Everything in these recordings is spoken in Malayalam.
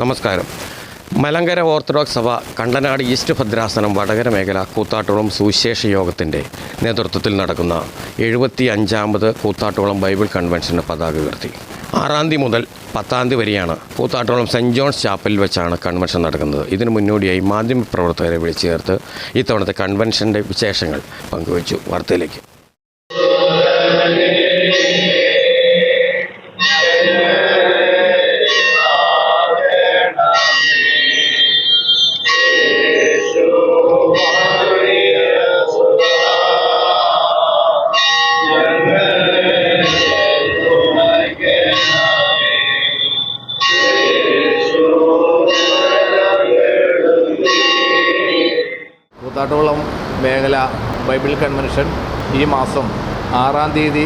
നമസ്കാരം. മലങ്കര ഓർത്തഡോക്സ് സഭ കണ്ടനാട് ഈസ്റ്റ് ഭദ്രാസനം വടകര മേഖല കൂത്താട്ടോളം സുവിശേഷ യോഗത്തിന്റെ നേതൃത്വത്തിൽ നടക്കുന്ന എഴുപത്തി അഞ്ചാമത് കൂത്താട്ടോളം ബൈബിൾ കൺവെൻഷന് പതാക ഉയർത്തി. ആറാം തീയതി മുതൽ പത്താം തീയതി വരെയാണ് കൂത്താട്ടോളം സെന്റ് ജോൺസ് ചാപ്പലിൽ വെച്ചാണ് കൺവെൻഷൻ നടക്കുന്നത്. ഇതിനു മുന്നോടിയായി മാധ്യമപ്രവർത്തകരെ വിളിച്ചു ചേർത്ത് ഇത്തവണത്തെ കൺവെൻഷന്റെ വിശേഷങ്ങൾ പങ്കുവച്ചു. വാർത്തയിലേക്ക്. കൂത്താട്ടോളം മേഖല ബൈബിൾ കൺവെൻഷൻ ഈ മാസം ആറാം തീയതി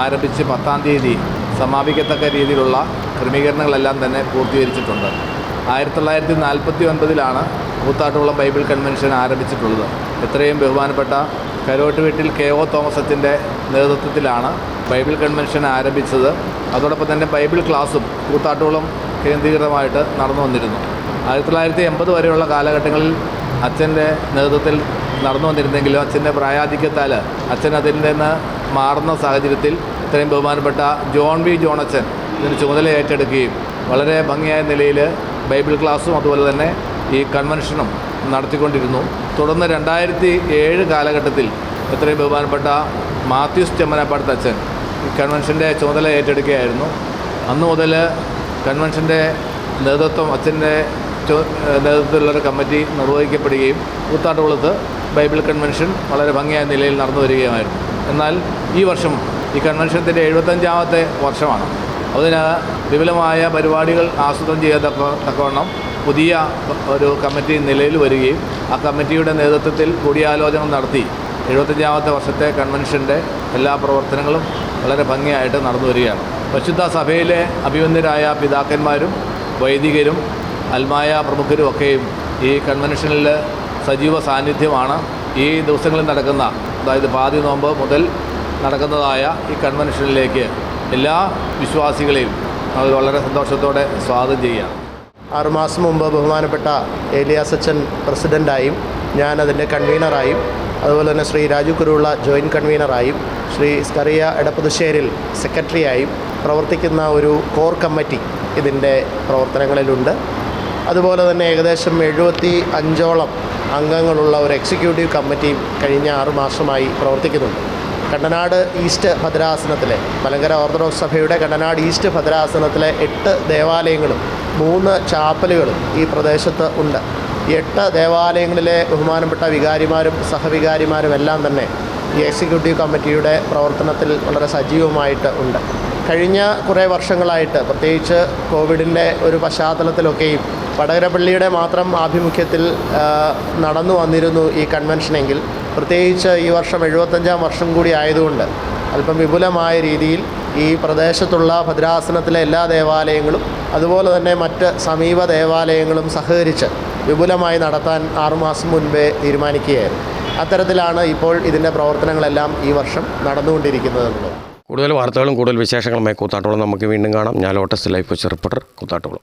ആരംഭിച്ച് പത്താം തീയതി സമാപിക്കത്തക്ക രീതിയിലുള്ള ക്രമീകരണങ്ങളെല്ലാം തന്നെ പൂർത്തീകരിച്ചിട്ടുണ്ട്. ആയിരത്തി തൊള്ളായിരത്തി നാൽപ്പത്തി ഒൻപതിലാണ് കൂത്താട്ടുകുളം ബൈബിൾ കൺവെൻഷൻ ആരംഭിച്ചിട്ടുള്ളത്. എത്രയും ബഹുമാനപ്പെട്ട കരോട്ട് വീട്ടിൽ കെ ഒ തോമസത്തിന്റെ നേതൃത്വത്തിലാണ് ബൈബിൾ കൺവെൻഷൻ ആരംഭിച്ചത്. അതോടൊപ്പം തന്നെ ബൈബിൾ ക്ലാസ്സും കൂത്താട്ടുകുളം കേന്ദ്രീകൃതമായിട്ട് നടന്നു വന്നിരുന്നു ആയിരത്തി തൊള്ളായിരത്തി എൺപത് വരെയുള്ള കാലഘട്ടങ്ങളിൽ അച്ഛന്റെ നേതൃത്വത്തിൽ നടന്നു വന്നിരുന്നെങ്കിലും അച്ഛന്റെ പ്രായാധിക്യത്താൽ അച്ഛൻ അതിൽ നിന്ന് മാറുന്ന സാഹചര്യത്തിൽ ഇത്രയും ബഹുമാനപ്പെട്ട ജോൺ വി ജോൺ അച്ഛൻ ഇതിന് ചുമതല ഏറ്റെടുക്കുകയും വളരെ ഭംഗിയായ നിലയിൽ ബൈബിൾ ക്ലാസ്സും അതുപോലെ തന്നെ ഈ കൺവെൻഷനും നടത്തിക്കൊണ്ടിരുന്നു. തുടർന്ന് രണ്ടായിരത്തി ഏഴ് കാലഘട്ടത്തിൽ എത്രയും ബഹുമാനപ്പെട്ട മാത്യൂസ് ചെമ്മനാപ്പാടത്ത് അച്ഛൻ ഈ കൺവെൻഷന്റെ ചുമതല ഏറ്റെടുക്കുകയായിരുന്നു. അന്ന് മുതൽ കൺവെൻഷന്റെ നേതൃത്വം അച്ഛന്റെ നേതൃത്വത്തിലുള്ളൊരു കമ്മിറ്റി നിർവഹിക്കപ്പെടുകയും കൂത്താട്ടുകുളത്ത് ബൈബിൾ കൺവെൻഷൻ വളരെ ഭംഗിയായ നിലയിൽ നടന്നു വരികയുമായിരുന്നു. എന്നാൽ ഈ വർഷം ഈ കൺവെൻഷന്റെ എഴുപത്തഞ്ചാമത്തെ വർഷമാണ്. അതിന് വിപുലമായ പരിപാടികൾ ആസൂത്രണം തക്കവണ്ണം പുതിയ ഒരു കമ്മിറ്റി നിലയിൽ വരികയും ആ കമ്മിറ്റിയുടെ നേതൃത്വത്തിൽ കൂടിയാലോചന നടത്തി എഴുപത്തഞ്ചാമത്തെ വർഷത്തെ കൺവെൻഷന്റെ എല്ലാ പ്രവർത്തനങ്ങളും വളരെ ഭംഗിയായിട്ട് നടന്നു വരികയാണ്. പരിശുദ്ധ സഭയിലെ അഭിമന്യരായ പിതാക്കന്മാരും വൈദികരും അൽമായ പ്രമുഖരും ഒക്കെയും ഈ കൺവെൻഷനിൽ സജീവ സാന്നിധ്യമാണ് ഈ ദിവസങ്ങളിൽ നടക്കുന്ന അതായത് പാതി നോമ്പ് മുതൽ നടക്കുന്നതായ ഈ കൺവെൻഷനിലേക്ക് എല്ലാ വിശ്വാസികളെയും അത് വളരെ സന്തോഷത്തോടെ സ്വാഗതം ചെയ്യുകയാണ്. ആറുമാസം മുമ്പ് ബഹുമാനപ്പെട്ട ഏലിയാസ് അച്ഛൻ പ്രസിഡന്റായും ഞാൻ അതിന്റെ കൺവീനറായും അതുപോലെ തന്നെ ശ്രീ രാജു കുരുള്ള ജോയിന്റ് കൺവീനറായും ശ്രീ സ്കറിയ എടപ്പുതുശ്ശേരിൽ സെക്രട്ടറിയായും പ്രവർത്തിക്കുന്ന ഒരു കോർ കമ്മിറ്റി ഇതിന്റെ പ്രവർത്തനങ്ങളിലുണ്ട്. അതുപോലെ തന്നെ ഏകദേശം എഴുപത്തി അഞ്ചോളം അംഗങ്ങളുള്ള ഒരു എക്സിക്യൂട്ടീവ് കമ്മിറ്റിയും കഴിഞ്ഞ ആറുമാസമായി പ്രവർത്തിക്കുന്നുണ്ട്. കണ്ടനാട് ഈസ്റ്റ് ഭദ്രാസനത്തിലെ മലങ്കര ഓർത്തഡോക്സ് സഭയുടെ കണ്ടനാട് ഈസ്റ്റ് ഭദ്രാസനത്തിലെ എട്ട് ദേവാലയങ്ങളും മൂന്ന് ചാപ്പലുകളും ഈ പ്രദേശത്ത് ഉണ്ട്. എട്ട് ദേവാലയങ്ങളിലെ ബഹുമാനപ്പെട്ട വികാരിമാരും സഹവികാരിമാരും എല്ലാം തന്നെ ഈ എക്സിക്യൂട്ടീവ് കമ്മിറ്റിയുടെ പ്രവർത്തനത്തിൽ വളരെ സജീവമായിട്ട് ഉണ്ട്. കഴിഞ്ഞ കുറേ വർഷങ്ങളായിട്ട് പ്രത്യേകിച്ച് കോവിഡിന്റെ ഒരു പശ്ചാത്തലത്തിലൊക്കെയും വടകരപ്പള്ളിയുടെ മാത്രം ആഭിമുഖ്യത്തിൽ നടന്നു വന്നിരുന്നു ഈ കൺവെൻഷനെങ്കിൽ. പ്രത്യേകിച്ച് ഈ വർഷം എഴുപത്തഞ്ചാം വർഷം കൂടി ആയതുകൊണ്ട് അല്പം വിപുലമായ രീതിയിൽ ഈ പ്രദേശത്തുള്ള ഭദ്രാസനത്തിലെ എല്ലാ ദേവാലയങ്ങളും അതുപോലെ തന്നെ മറ്റ് സമീപ ദേവാലയങ്ങളും സഹകരിച്ച് വിപുലമായി നടത്താൻ ആറുമാസം മുൻപേ തീരുമാനിക്കുകയായിരുന്നു. അത്തരത്തിലാണ് ഇപ്പോൾ ഇതിന്റെ പ്രവർത്തനങ്ങളെല്ലാം ഈ വർഷം നടന്നുകൊണ്ടിരിക്കുന്നത് എന്നുള്ളത് കൂടുതൽ വാർത്തകളും കൂടുതൽ വിശേഷങ്ങളുമായി കൂത്താട്ടോളം നമുക്ക് വീണ്ടും കാണാം. ഞാൻ ലോട്ടസ് ലൈഫ് റിപ്പോർട്ടർ കൂത്താട്ടോളം